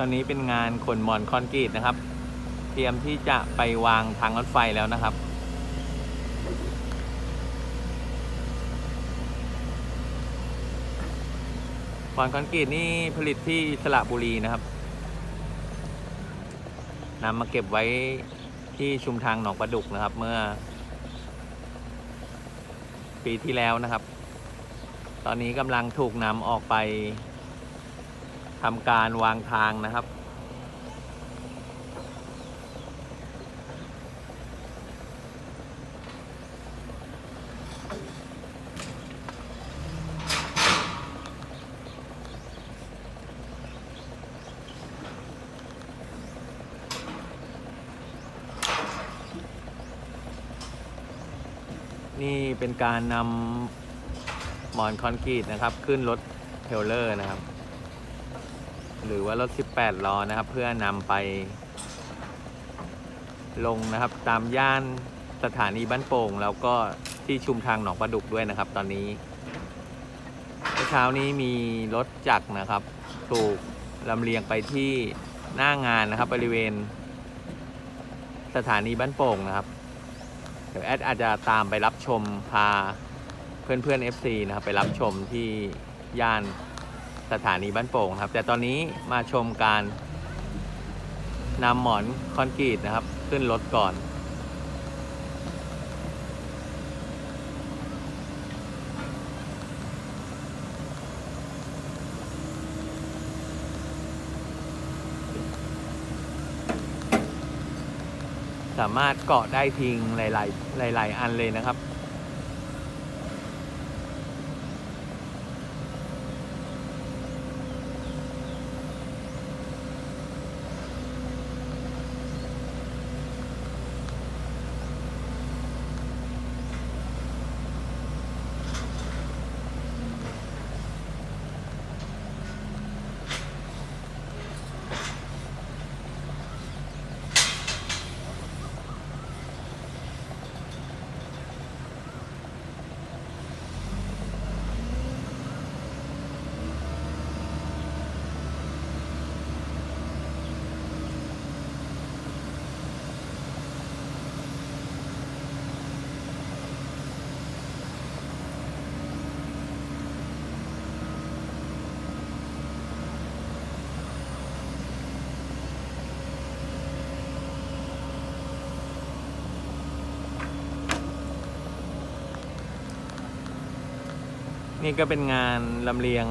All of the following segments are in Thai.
ตอนนี้เป็นงานขนหมอนคอนกรีตนะครับ เตรียมที่จะไปวางทางรถไฟแล้วนะครับ หมอนคอนกรีตนี่ผลิตที่สระบุรีนะครับนำมาเก็บไว้ที่ชุมทางหนองประดุกนะครับ เมื่อ ปีที่แล้วนะครับ ตอนนี้กำลังถูกนำออกไป ทำการวางทางนะครับ นี่เป็นการนำหมอนคอนกรีตนะครับ ขึ้นรถเทรลเลอร์นะครับ หรือว่ารถ 18 ล้อนะครับ เพื่อนำไป ลงนะครับ ตามย่านสถานีบ้านโป่ง แล้วก็ที่ชุมทางหนองประดุกด้วยนะครับ ตอนนี้เช้านี้มีรถจักรนะครับ ถูกลำเลียงไปที่หน้างานนะครับ บริเวณ สถานีบ้านโป่งนะครับ เดี๋ยวแอดอาจจะตามไปรับชมพาเพื่อนเพื่อนๆ FC นะครับ ไปรับชมที่ย่าน สถานีบ้านโป่งครับ แต่ตอนนี้มาชมการนำหมอนคอนกรีตนะครับ ขึ้นรถก่อนสามารถเกาะได้ทิ้งหลาย ๆ หลาย ๆ อันเลยนะครับ นี่ก็เป็นงานลำเลียง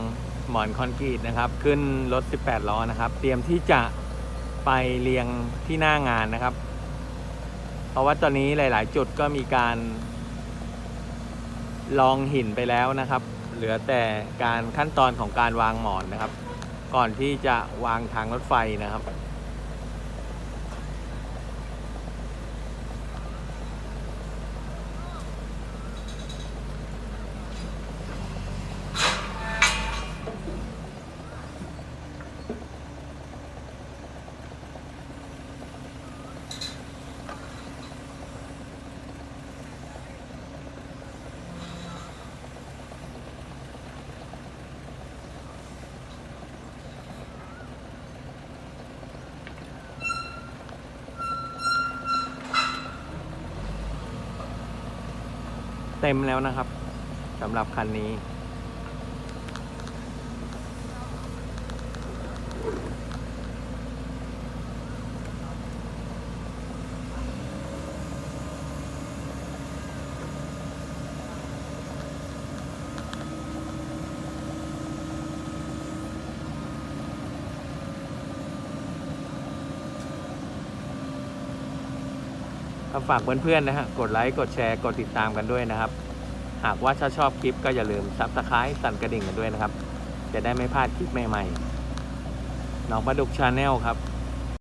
หมอนคอนกรีตนะครับ ขึ้นรถ 18 ล้อนะครับ เตรียมที่จะไปเรียงที่หน้างานนะครับ เพราะว่าตอนนี้หลาย ๆ จุดก็มีการลองหินไปแล้วนะครับ เหลือแต่การขั้นตอนของการวางหมอนนะครับ ก่อนที่จะวางทางรถไฟนะครับ เต็มแล้วนะครับสำหรับคันนี้ ก็ฝากเพื่อนๆนะฮะ กดไลค์ กดแชร์ กดติดตามกันด้วยนะครับ หากว่าชอบชอบคลิปก็อย่าลืมซับสไครต์สั่นกระดิ่งกันด้วยนะครับ จะได้ไม่พลาดคลิปใหม่ๆน้องประดุกชาแนลครับ